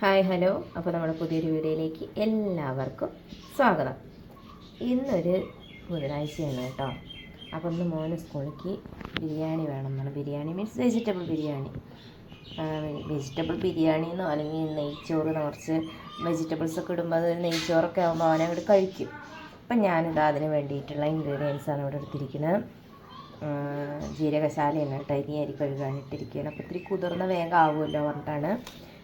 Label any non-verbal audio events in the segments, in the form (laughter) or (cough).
Hi hello. അപ്പോൾ നമ്മുടെ പുതിയൊരു വീഡിയോയിലേക്ക് എല്ലാവർക്കും സ്വാഗതം. ഇന്നൊരു ബുധനാഴ്ചയാണ് കേട്ടോ. അപ്പോൾ ഇന്ന് മോന് സ്കൂളിലേക്ക് ബിരിയാണി വേണം എന്നാണ്. Biryani means vegetable biryani. Vegetable biryani എന്നോ അല്ലെങ്കിൽ നെയ്ച്ചോറ് കുറച്ച് വെജിറ്റബിൾസ് ഒക്കെ ഇടുമ്പോൾ അത് നെയ്ച്ചോറൊക്കെ ആകുമ്പോൾ അവനെ അവിടെ കഴിക്കും. അപ്പം ഞാനിത് അതിന് വേണ്ടിയിട്ടുള്ള ഇൻഗ്രീഡിയൻസാണ് ഇവിടെ എടുത്തിരിക്കുന്നത്. ജീരകശാല ജീരകശാലയാണ് കേട്ടോ. ഇനി അരി കഴുകാനിട്ടിരിക്കുകയാണ് അപ്പോൾ ഇത്തിരി കുതിർന്ന വേഗം ആവുമല്ലോ പറഞ്ഞിട്ടാണ്.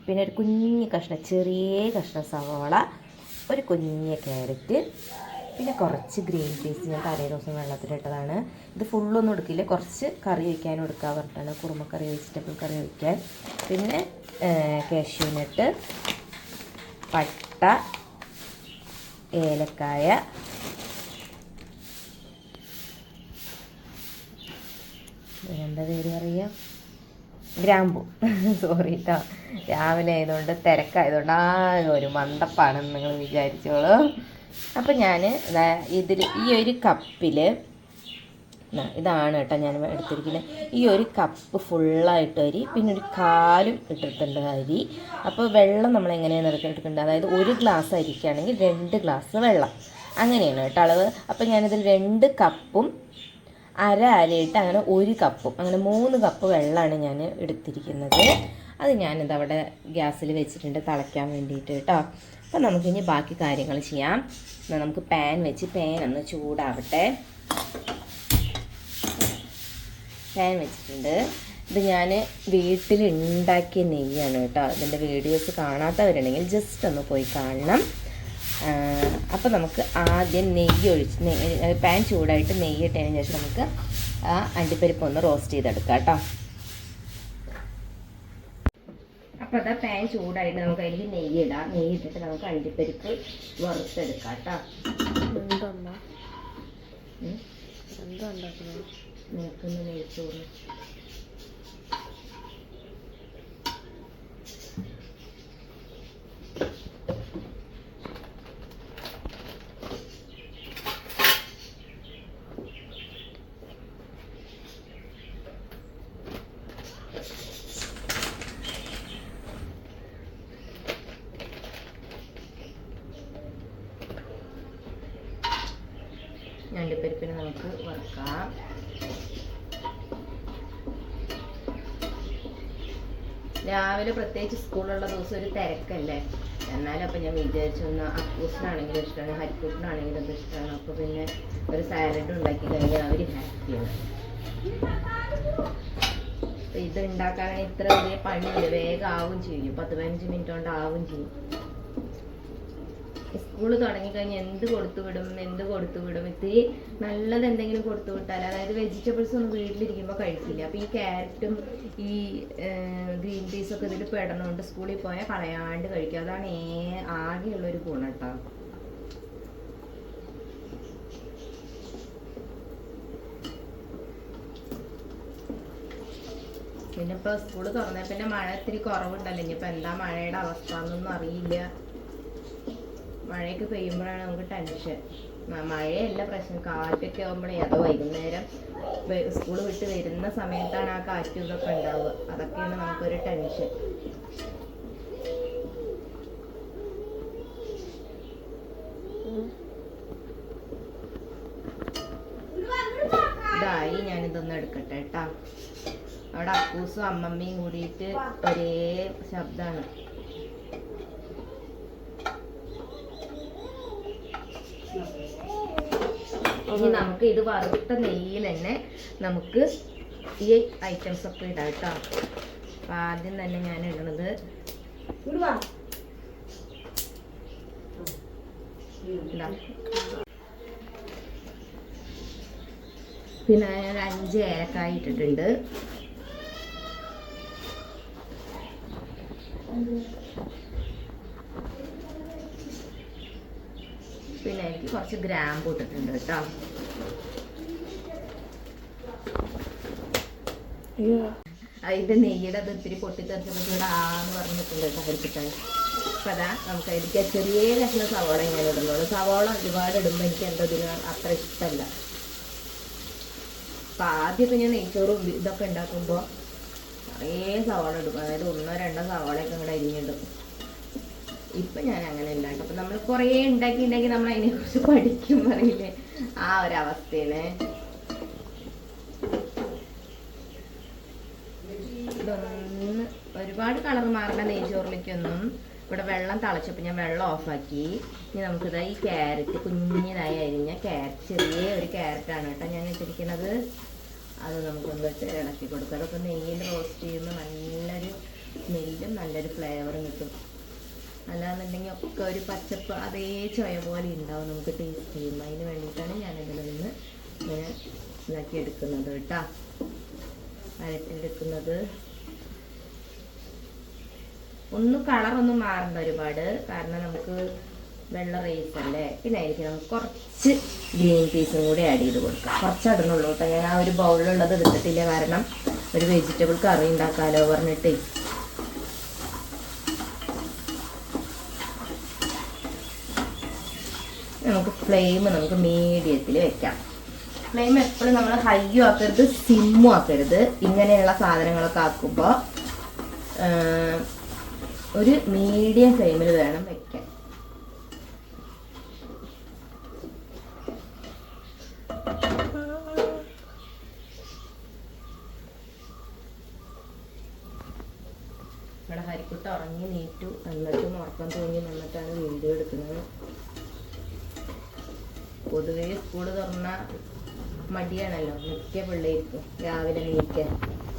പിന്നെ ഒരു കുഞ്ഞ് കഷ്ണം ചെറിയ കഷ്ണം സവാള ഒരു കുഞ്ഞ് ക്യാരറ്റ് പിന്നെ കുറച്ച് ഗ്രീൻ പീസ് ഞാൻ തലേ ദിവസം വെള്ളത്തിലിട്ടതാണ്. ഇത് ഫുള്ളൊന്നും എടുക്കില്ല കുറച്ച് കറി വയ്ക്കാനും എടുക്കാൻ പറഞ്ഞിട്ടാണ്. കുറുമക്കറി വെജിറ്റബിൾ കറി വയ്ക്കാൻ. പിന്നെ കാഷ്യൂനട്ട് പട്ട ഏലക്കായ എന്താ പേര് പറയുക ഗ്രാമ്പു. (laughs) സോറി കേട്ടോ രാവിലെ ആയതുകൊണ്ട് തിരക്കായതുകൊണ്ട് ആകെ ഒരു മന്ദപ്പാണെന്ന് നിങ്ങൾ വിചാരിച്ചോളൂ. അപ്പം ഞാൻ ഇതിൽ ഈ ഒരു കപ്പിൽ ഇതാണ് കേട്ടോ ഞാൻ എടുത്തിരിക്കുന്നത് ഈ ഒരു കപ്പ് ഫുള്ളായിട്ട് അരി പിന്നെ ഒരു കാലും ഇട്ടിട്ടുണ്ട് അരി. അപ്പോൾ വെള്ളം നമ്മൾ എങ്ങനെയാണ് എടുക്കേണ്ടത് അതായത് ഒരു ഗ്ലാസ് അരിക്കാണെങ്കിൽ രണ്ട് ഗ്ലാസ് വെള്ളം. അങ്ങനെയാണ് കേട്ടോ അളവ്. അപ്പോൾ ഞാനിതിൽ രണ്ട് കപ്പും അര അരയിട്ട് അങ്ങനെ ഒരു കപ്പും അങ്ങനെ മൂന്ന് കപ്പ് വെള്ളമാണ് ഞാൻ എടുത്തിരിക്കുന്നത്. അത് ഞാനിത് അവിടെ ഗ്യാസിൽ വെച്ചിട്ടുണ്ട് തിളയ്ക്കാൻ വേണ്ടിയിട്ട് കേട്ടോ. അപ്പോൾ നമുക്കിനി ബാക്കി കാര്യങ്ങൾ ചെയ്യാം. എന്നാൽ നമുക്ക് പാൻ വെച്ച് പാൻ ഒന്ന് ചൂടാവട്ടെ. പാൻ വെച്ചിട്ടുണ്ട്. ഇത് ഞാൻ വീട്ടിൽ ഉണ്ടാക്കിയ നെയ്യാണ് കേട്ടോ. ഇതിന്റെ വീഡിയോസ് കാണാത്തവരുണ്ടെങ്കിൽ ജസ്റ്റ് ഒന്ന് പോയി കാണണം. അപ്പോൾ നമുക്ക് ആദ്യം നെയ്യ് ഒഴിച്ച് നെയ്യ് പാൻ ചൂടായിട്ട് നെയ്യ് ഇട്ടതിന് ശേഷം നമുക്ക് ആ അണ്ടിപ്പരിപ്പ് ഒന്ന് റോസ്റ്റ് ചെയ്തെടുക്കാം കേട്ടോ. അപ്പോൾ അതാ പാൻ ചൂടായിട്ട് നമുക്ക് അതിലേക്ക് നെയ്യ് ഇടാം. നെയ്യ് ഇട്ടിട്ട് നമുക്ക് അണ്ടിപ്പരിപ്പ് വറുത്തെടുക്കാം കേട്ടോ. എന്താ ഉണ്ടാക്കുന്നത് നെയ്ച്ചോറ്. നമുക്ക് വറുക്കാം രാവിലെ പ്രത്യേകിച്ച് സ്കൂളുള്ള ദിവസം ഒരു തിരക്കല്ലേ? എന്നാലും അപ്പം ഞാൻ വിചാരിച്ചു ഒന്ന് അക്കൂസിനാണെങ്കിലും ഇഷ്ടമാണ് ഹരിക്കൂട്ടിനാണെങ്കിലും ഇത് ഇഷ്ടമാണ്. അപ്പോൾ പിന്നെ ഒരു സാലഡ് ഉണ്ടാക്കി കഴിഞ്ഞാൽ അവർ ഹാപ്പിയാണ് ഇത് ഉണ്ടാക്കാൻ ഇത്ര വലിയ പണിയില്ല. വേഗം ആവും ചെയ്യും. പത്ത് പതിനഞ്ച് മിനിറ്റ് കൊണ്ട് ആവും ചെയ്യും. സ്കൂൾ തുടങ്ങിക്കഴിഞ്ഞാൽ എന്ത് കൊടുത്തു വിടും എന്ത് കൊടുത്തു വിടും ഇത്തിരി നല്ലത് എന്തെങ്കിലും കൊടുത്തു വിട്ടാൽ അതായത് വെജിറ്റബിൾസ് ഒന്നും വീട്ടിലിരിക്കുമ്പോൾ കഴിക്കില്ല. അപ്പോൾ ഈ ക്യാരറ്റും ഈ ഗ്രീൻ പീസൊക്കെ ഇതിൽ പെടണോണ്ട് സ്കൂളിൽ പോയാൽ കളയാണ്ട് കഴിക്കുക അതാണ് ഏ ആകെയുള്ളൊരു ഗുണം കേട്ടോ പിന്നെ ഇപ്പോൾ സ്കൂൾ തുറന്ന പിന്നെ മഴ ഇത്തിരി കുറവുണ്ടല്ലോ. ഇനിയിപ്പോൾ എന്താ മഴയുടെ അവസ്ഥ എന്നൊന്നും അറിയില്ല. മഴയൊക്കെ പെയ്യുമ്പോഴാണ് നമുക്ക് ടെൻഷൻ മഴയല്ല പ്രശ്നം. കാറ്റൊക്കെ ആകുമ്പോഴേ അതോ വൈകുന്നേരം സ്കൂൾ വിട്ട് വരുന്ന സമയത്താണ് ആ കാറ്റും ഇതൊക്കെ ഉണ്ടാവുക. അതൊക്കെയാണ് നമുക്കൊരു ടെൻഷൻ ഇതായി ഞാനിതൊന്ന് എടുക്കട്ടെ കേട്ടാ അവിടെ അപ്പൂസും അമ്മമ്മയും കൂടിയിട്ട് ഒരേ ശബ്ദമാണ് ഇനി നമുക്ക് ഇത് വറുത്ത നെയ്യിൽ തന്നെ നമുക്ക് ഈ ഐറ്റംസ് ഒക്കെ ഇടാം കേട്ടോ. അപ്പൊ ആദ്യം തന്നെ ഞാൻ ഇടുന്നത്. പിന്നെ ഞാൻ അഞ്ച് ഏലക്കായ ഇട്ടിട്ടുണ്ട്. പിന്നെ എനിക്ക് കുറച്ച് ഗ്രാമ്പ് ഇട്ടിട്ടുണ്ട് കേട്ടോ. അതിന്റെ നെയ്യുടെ അത് ഇത്തിരി പൊട്ടിത്തെറിച്ചപ്പോൾ ഇവിടെ ആന്ന് പറഞ്ഞിട്ടുണ്ട് തകരിപ്പിട്ടാൽ അപ്പം അതാ നമുക്ക് അതിലേക്ക് ചെറിയ കഷ്ണം സവോള ഇങ്ങനെ ഇടുന്നുള്ളൂ. സവോള ഒരുപാട് ഇടുമ്പോൾ എനിക്ക് എന്താ ഇതിന് അത്ര ഇഷ്ടമല്ല അപ്പം ആദ്യമൊക്കെ ഞാൻ നെയ്ച്ചോറും ഇതൊക്കെ ഉണ്ടാക്കുമ്പോൾ കുറേ സവോള ഇടും. അതായത് ഒന്നോ രണ്ടോ സവോളയൊക്കെ ഇങ്ങോട്ട് അരിഞ്ഞിടും. ഇപ്പൊ ഞാൻ അങ്ങനെ കേട്ടോ അപ്പൊ നമ്മൾ കുറേ ഉണ്ടാക്കി ഉണ്ടാക്കി നമ്മൾ അതിനെ കുറിച്ച് പഠിക്കും പറയില്ലേ ആ ഒരു അവസ്ഥയാണ്. ഇതൊന്ന് ഒരുപാട് കളർ മാറണ നെയ്ച്ചോറിലേക്കൊന്നും. ഇവിടെ വെള്ളം തിളച്ചപ്പോൾ ഞാൻ വെള്ളം ഓഫാക്കി. ഇനി നമുക്കിതാ ഈ ക്യാരറ്റ് കുഞ്ഞിനായി അരിഞ്ഞ ക്യാരറ്റ് ചെറിയ ഒരു ക്യാരറ്റാണ് കേട്ടോ ഞാൻ വെച്ചിരിക്കുന്നത്. അത് നമുക്കൊന്ന് വെച്ച് ഇളക്കി കൊടുക്കാം. അതൊക്കെ നെയ്യിൽ റോസ്റ്റ് ചെയ്യുമ്പോൾ നല്ലൊരു സ്മെല്ലും നല്ലൊരു ഫ്ലേവറും കിട്ടും. അല്ലാന്നുണ്ടെങ്കിൽ ഒക്കെ ഒരു പച്ചപ്പ് അതേ ചോയ പോലെ ഉണ്ടാവും നമുക്ക് ടേസ്റ്റ് ചെയ്യുമ്പോൾ. അതിന് വേണ്ടിയിട്ടാണ് ഇതിൽ നിന്ന് ഇങ്ങനെ ഇതാക്കി എടുക്കുന്നത് കേട്ടോ. വരട്ടിയെടുക്കുന്നത് ഒന്നും കളറൊന്നും മാറണ്ട ഒരുപാട്. കാരണം നമുക്ക് വെള്ള റൈസ് അല്ലേ? പിന്നെ ആയിരിക്കും നമുക്ക് കുറച്ച് ഗ്രീൻ പീസും കൂടി ആഡ് ചെയ്ത് കൊടുക്കാം. കുറച്ച് ഇടുന്നുള്ളൂ കേട്ടോ. ഞാൻ ആ ഒരു ബൗളിലുള്ളത് എടുത്തിട്ടില്ല. കാരണം ഒരു വെജിറ്റബിൾ കറി ഉണ്ടാക്കാമല്ലോ പറഞ്ഞിട്ടേ നമുക്ക് ഫ്ലെയിം നമുക്ക് മീഡിയത്തിൽ വെക്കാം. ഫ്ലെയിം എപ്പോഴും നമ്മൾ ഹൈയും ആക്കരുത് സിമ്മും ആക്കരുത്. ഇങ്ങനെയുള്ള സാധനങ്ങളൊക്കെ ആക്കുമ്പോൾ ഒരു മീഡിയം ഫ്ലെയിമിൽ വേണം വെക്കാൻ. ഇവിടെ ഹരിക്കുട്ട ഉറങ്ങി നീറ്റു. എന്നിട്ടും ഉറക്കം തോന്നി നിന്നിട്ടാണ് വീഡിയോ എടുക്കുന്നത്. പൊതുവേ സ്കൂൾ തുറന്ന മടിയാണല്ലോ. മിക്ക പിള്ളേർക്കും രാവിലെ നീക്കാൻ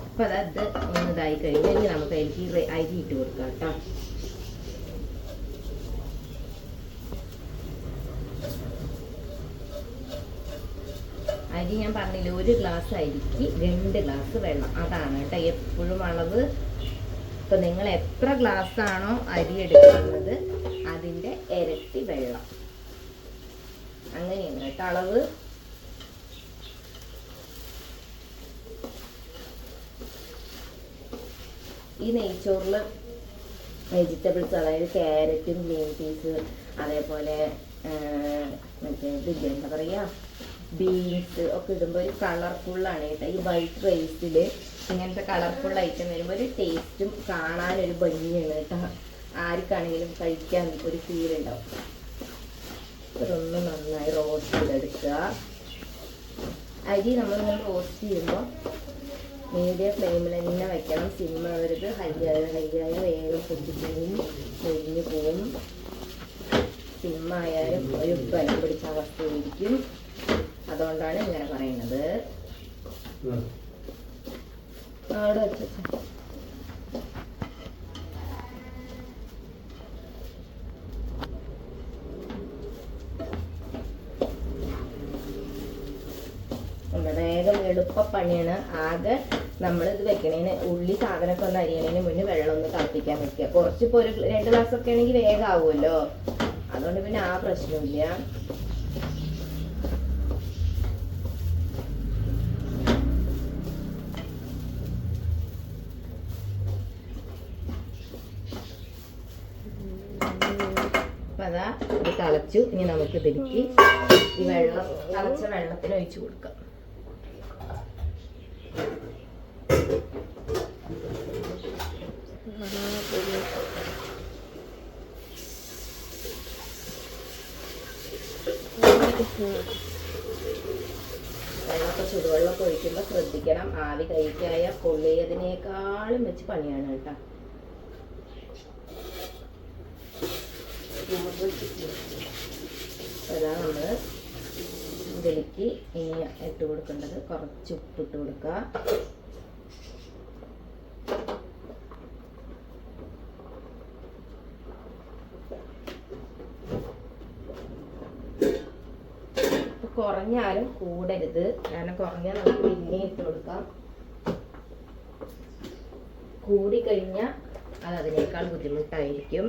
അപ്പൊ അതത് ഒന്ന് ഇതായി കഴിഞ്ഞാൽ നമുക്ക് അതിലേക്ക് അരി ഇട്ട് കൊടുക്കാം കേട്ടോ. അരി ഞാൻ പറഞ്ഞില്ല ഒരു ഗ്ലാസ് അരിക്ക് രണ്ട് ഗ്ലാസ് വെള്ളം. അതാണ് കേട്ടോ എപ്പോഴും അളവ്. ഇപ്പൊ നിങ്ങൾ എത്ര ഗ്ലാസ് ആണോ അരി എടുക്കുന്നത് അതിന്റെ ഇരട്ടി വെള്ളം. അങ്ങനെയാണ് കേട്ടോ അളവ്. ഈ നെയ്ച്ചോറിൽ വെജിറ്റബിൾസ് അതായത് ക്യാരറ്റും ഗ്രീൻ പീസ് അതേപോലെ മറ്റേ ഇതില്ലേ എന്താ പറയുക ബീൻസ് ഒക്കെ ഇടുമ്പോൾ ഒരു കളർഫുള്ളാണ് കേട്ടോ. ഈ വൈറ്റ് റൈസിൽ ഇങ്ങനത്തെ കളർഫുൾ ഐറ്റം വരുമ്പോൾ ഒരു ടേസ്റ്റും കാണാനൊരു ഭംഗിയാണ് കേട്ടോ. ആർക്കാണെങ്കിലും കഴിക്കാൻ ഒരു ഫീൽ ഉണ്ടാവും. ഇതൊന്ന് നന്നായി റോസ്റ്റ് ചെയ്തെടുക്കുക. അരി നമ്മളിങ്ങനെ റോസ്റ്റ് ചെയ്യുമ്പോൾ മീഡിയം ഫ്ലെയിമിൽ തന്നെ വെക്കണം. സിമ്മാവരുത് ഹൈയായ ഹൈയായ വേഗം പൊട്ടിപ്പോവും പൊരിഞ്ഞു പോവും. സിമ്മായാലും ഒരു ബലം പിടിച്ച അവസ്ഥയായിരിക്കും അതുകൊണ്ടാണ് ഇങ്ങനെ പറയുന്നത്. അവിടെ വെച്ചു എളുപ്പപ്പണിയാണ് ആകെ നമ്മൾ ഇത് വെക്കണേന് ഉള്ളി സാധനമൊക്കെ ഒന്ന് അരിയണേന് മുന്നേ വെള്ളം ഒന്ന് തിളപ്പിക്കാൻ വെക്കുക കുറച്ചിപ്പോൾ ഒരു രണ്ട് ഗ്ലാസ് ഒക്കെ ആണെങ്കിൽ വേഗം ആവുമല്ലോ അതുകൊണ്ട് പിന്നെ ആ പ്രശ്നമില്ല തിളച്ചു. ഇനി നമുക്ക് ഇതിലേക്ക് ഈ വെള്ളം തിളച്ച വെള്ളത്തിന് ഒഴിച്ചു കൊടുക്കാം. വെള്ളമൊക്കെ ചുടുവെള്ളമൊക്കെ ഒഴിക്കുമ്പോൾ ശ്രദ്ധിക്കണം. ആവി കഴിക്കായ പൊള്ളിയതിനേക്കാളും വെച്ച് പണിയാണ് കേട്ടോ. അതാ നമ്മൾ ഇതിലേക്ക് ഇനി ഇട്ട് കൊടുക്കേണ്ടത്. കുറച്ച് ഉപ്പിട്ട് കൊടുക്കുക. കൂടരുത്. കാരണം കുറഞ്ഞാൽ നമുക്ക് പിന്നെ ഇട്ട് കൊടുക്കാം. കൂടി കഴിഞ്ഞാൽ അത് അതിനേക്കാൾ ബുദ്ധിമുട്ടായിരിക്കും.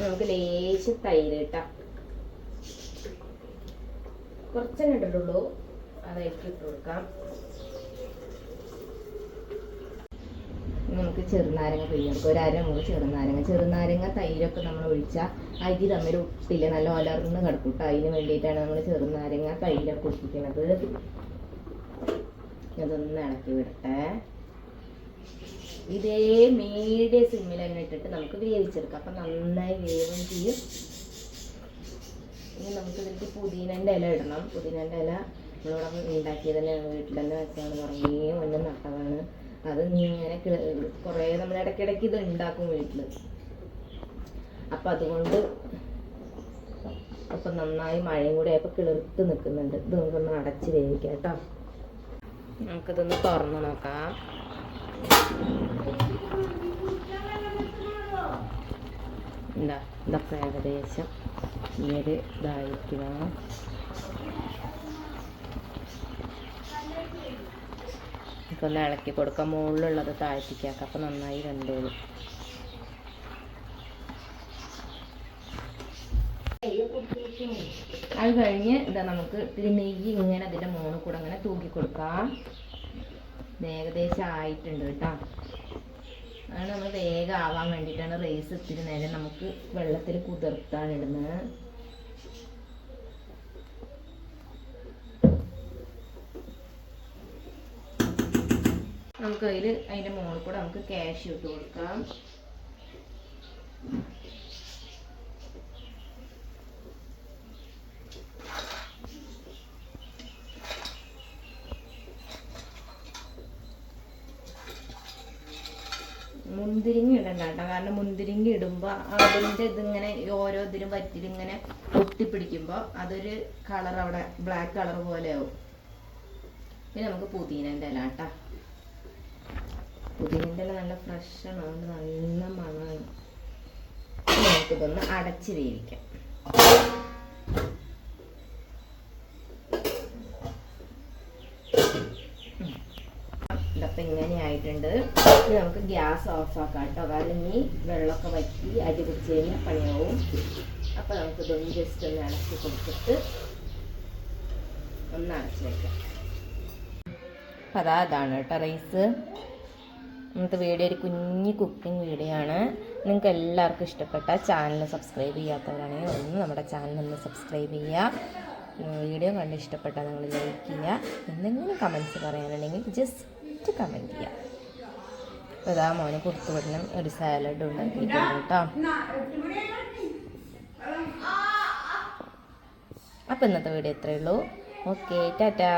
നമുക്ക് ലേശം തൈര് കിട്ടാം കുറച്ചെണ്ണ ഇട്ടിട്ടുള്ളൂ. അതായിട്ട് ഇട്ട് കൊടുക്കാം. നമുക്ക് ചെറുനാരങ്ങ പിഴിഞ്ഞെടുക്കാം ഒരു അരമുറി ചെറുനാരങ്ങ. ചെറുനാരങ്ങ തൈരൊക്കെ നമ്മൾ ഒഴിച്ചാൽ അരി തമ്മിൽ ഒട്ടില്ല നല്ല ഒലർന്ന് കിടക്കൂട്ടോ അതിന് വേണ്ടിയിട്ടാണ് നമ്മൾ ചെറുനാരങ്ങ കയ്യില ഒട്ടിക്കുന്നത് ഇതൊന്ന് ഇളക്കി വിടട്ടെ. ഇതേ മീഡിയം സിമ്മിൽ തന്നെ ഇട്ടിട്ട് നമുക്ക് വേവിച്ചെടുക്കാം. അപ്പം നന്നായി വേവും ചെയ്യും. ഇനി നമുക്ക് ഇതിലേക്ക് പുതിനന്റെ ഇല ഇടണം. പുതിനന്റെ ഇല നമ്മളിവിടെ ഉണ്ടാക്കിയത് തന്നെയാണ് വീട്ടിൽ തന്നെ വെച്ചാണ് കുറേ മുന്നേ നട്ടതാണ്. അത് ഇങ്ങനെ കുറേ നമ്മൾ ഇടയ്ക്കിടയ്ക്ക് ഇത് ഉണ്ടാക്കും വീട്ടിൽ അപ്പം അതുകൊണ്ട് അപ്പം നന്നായി മഴയും കൂടെ ആയപ്പോൾ കിളിർത്ത് നിൽക്കുന്നുണ്ട് ഇത് നമുക്കൊന്ന് അടച്ച് വേവിക്കാം കേട്ടോ. നമുക്കിതൊന്ന് തുറന്ന് നോക്കാം. എന്താ ഇതൊക്കെ ഏകദേശം ഈ ഒരു ഇതായിരിക്കണം. നമുക്കൊന്ന് ഇളക്കി കൊടുക്കാം. മുകളിലുള്ളത് താഴ്ത്തിക്കാക്കാം അപ്പം നന്നായി വെന്തോളും. അത് കഴിഞ്ഞ് ഇതാ നമുക്ക് ഇത്തിരി നെയ്യ് ഇങ്ങനെ അതിന്റെ മുകളിൽ കൂടെ അങ്ങനെ തൂക്കി കൊടുക്കാം. ഏകദേശം ആയിട്ടുണ്ട് കേട്ടോ. അങ്ങനെ നമ്മൾ വേഗം ആവാൻ വേണ്ടിയിട്ടാണ് റൈസ് ഇത്തിരി നേരം നമുക്ക് വെള്ളത്തിൽ കുതിർത്താണ് ഇടുന്നത്. നമുക്ക് അതിൽ അതിന്റെ മുകളിൽ കൂടെ നമുക്ക് ക്യാഷ് ഇട്ട് കൊടുക്കാം. മുന്തിരിങ്ങ ഇടണ്ട കേട്ടോ. കാരണം മുന്തിരിങ്ങ ഇടുമ്പോൾ അതിന്റെ ഇതിങ്ങനെ ഓരോ ഇതിലും വറ്റിലിങ്ങനെ ഒട്ടിപ്പിടിക്കുമ്പോൾ അതൊരു കളർ അവിടെ ബ്ലാക്ക് കളർ പോലെ ആവും. പിന്നെ നമുക്ക് പുതിനന്റെ ഇല കേട്ടോ. പുതിനന്റെ ഇല നല്ല ഫ്രഷാണ് അതുകൊണ്ട് നല്ല മണമാണ്. ഇനി നമുക്കിതൊന്ന് അടച്ച് വേവിക്കാം. ഇതൊക്കെ ഇങ്ങനെ ആയിട്ടുണ്ട്. ഇനി നമുക്ക് ഗ്യാസ് ഓഫാക്കാം കേട്ടോ. കാരണം ഇനി വെള്ളമൊക്കെ വറ്റി അരി പിടിച്ച് കഴിഞ്ഞാൽ പണിയാവും. അപ്പോൾ നമുക്ക് ഇതൊന്ന് ജസ്റ്റ് ഒന്ന് അടച്ച് കൊടുത്തിട്ട് ഒന്ന് അടച്ച് വയ്ക്കാം അപ്പം അതാ അതാണ് കേട്ടോ റൈസ് ഇന്നത്തെ വീഡിയോ ഒരു കുഞ്ഞു കുക്കിംഗ് വീഡിയോ ആണ്. നിങ്ങൾക്ക് എല്ലാവർക്കും ഇഷ്ടപ്പെട്ട ചാനൽ സബ്സ്ക്രൈബ് ചെയ്യാത്തവരാണെങ്കിൽ ഒന്ന് നമ്മുടെ ചാനൽ ഒന്ന് സബ്സ്ക്രൈബ് ചെയ്യുക. വീഡിയോ കണ്ട് ഇഷ്ടപ്പെട്ടാൽ നിങ്ങൾ ലൈക്ക് ചെയ്യുക. എന്തെങ്കിലും കമൻസ് പറയാനുണ്ടെങ്കിൽ ജസ്റ്റ് കമന്റ് ചെയ്യാം. അപ്പോൾ ഇതാ മോനെ കൊടുത്തു വിടണം ഒരു സാലഡ് ഉണ്ടാക്കിയിട്ടുണ്ട് കേട്ടോ. അപ്പോൾ ഇന്നത്തെ വീഡിയോ ഇത്രയേ ഉള്ളൂ. ഓക്കെ ടാറ്റാ